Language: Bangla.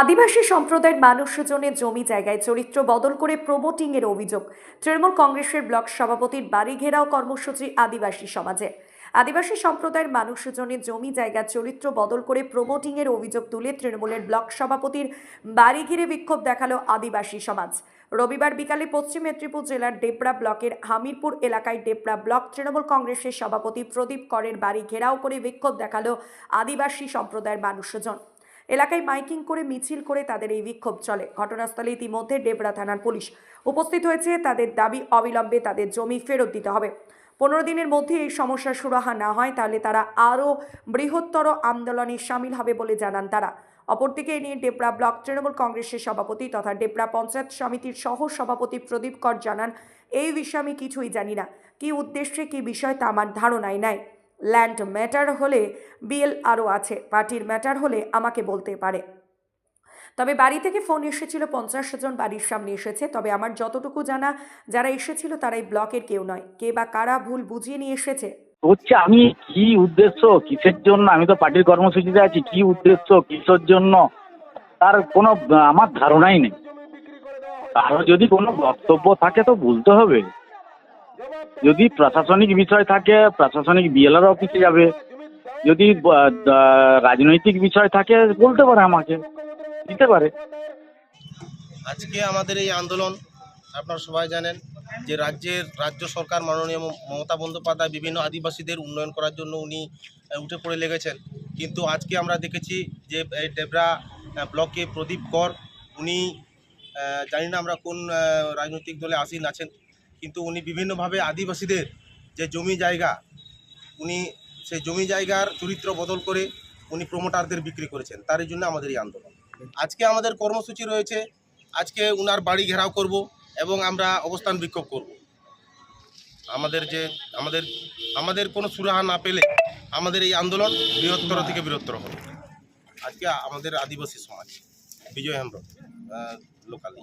আদিবাসী সম্প্রদায়ের মানুষজনের জমি জায়গায় চরিত্র বদল করে প্রমোটিং এর অভিযোগ। তৃণমূল কংগ্রেসের ব্লক সভাপতির বাড়ি ঘেরাও কর্মসূচি আদিবাসী সমাজে। আদিবাসী সম্প্রদায়ের মানুষজনের জমি জায়গা চরিত্র বদল করে প্রমোটিং এর অভিযোগ তুলে তৃণমূলের ব্লক সভাপতির বাড়ি ঘিরে বিক্ষোভ দেখাল আদিবাসী সমাজ। রবিবার বিকালে পশ্চিম মেদিনীপুর জেলার ডেপড়া ব্লকের হামিরপুর এলাকায় ডেপড়া ব্লক তৃণমূল কংগ্রেসের সভাপতি প্রদীপ করের বাড়ি ঘেরাও করে বিক্ষোভ দেখাল আদিবাসী সম্প্রদায়ের মানুষজন। এলাকায় মাইকিং করে, মিছিল করে তাদের এই বিক্ষোভ চলে। ঘটনাস্থলে ইতিমধ্যে ডেবরা থানার পুলিশ উপস্থিত হয়েছে। তাদের দাবি অবিলম্বে তাদের জমি ফেরত দিতে হবে। পনেরো দিনের মধ্যে এই সমস্যার সুরাহা না হয়, তাহলে তারা আরও বৃহত্তর আন্দোলনে সামিল হবে বলে জানান তারা। অপরদিকে এ নিয়ে ডেবরা ব্লক তৃণমূল কংগ্রেসের সভাপতি তথা ডেবরা পঞ্চায়েত সমিতির সহ সভাপতি প্রদীপ কর জানান, এই বিষয়ে আমি কিছুই জানি না। কী উদ্দেশ্যে, কী বিষয় তা আমার ধারণাই নাই। ল্যান্ড ম্যাটার হলে বিএল আরও আছে, পার্টির ম্যাটার হলে আমাকে বলতে পারে। তবে বাড়ি থেকে ফোন এসেছিল, পঞ্চাশ জন বাড়ির সামনে এসেছে, তবে আমার যতটুকু জানা, যারা এসেছিল তারাই ব্লকের কেউ নয়। কে বা কারা ভুল বুঝিয়ে নিয়ে এসেছে? হচ্ছে আমি কি উদ্দেশ্য, কিসের জন্য? আমি তো পার্টির কর্মসূচিতে আছি, কি উদ্দেশ্য, কিসের জন্য? তার কোনো, আমার ধারণাই নেই। কারও যদি কোনো বক্তব্য থাকে তো বলতে হবে। যদি প্রশাসনিক বিষয় থাকে, প্রশাসনিক বিএলআর অফিসে যাবে। যদি রাজনৈতিক বিষয় থাকে, বলতে পারে আমাকে। দিতে পারে। আজকে আমাদের এই আন্দোলন, আপনারা সবাই জানেন যে রাজ্যের, রাজ্য সরকার মাননীয় মমতা বন্দ্যোপাধ্যায় বিভিন্ন আদিবাসীদের উন্নয়ন করার জন্য উনি উঠে পড়ে লেগেছেন। কিন্তু আজকে আমরা দেখেছি যে ডেবরা ব্লকে প্রদীপ কর, উনি জানি না আমরা কোন রাজনৈতিক দলে আসীন আছেন। কিন্তু উনি বিভিন্নভাবে আদিবাসীদের যে জমি জায়গা, উনি সেই জমি জায়গার চরিত্র বদল করে উনি প্রমোটারদের বিক্রি করেছেন। তার জন্য আমাদের এই আন্দোলন। আজকে আমাদের কর্মসূচি রয়েছে, আজকে উনার বাড়ি ঘেরাও করব এবং আমরা অবস্থান বিক্ষোভ করব। আমাদের যে, আমাদের আমাদের কোনো সুরাহা না পেলে আমাদের এই আন্দোলন বৃহত্তর থেকে বৃহত্তর হবে। আজকে আমাদের আদিবাসী সমাজ, বিজয় হেমব্রম লোকালি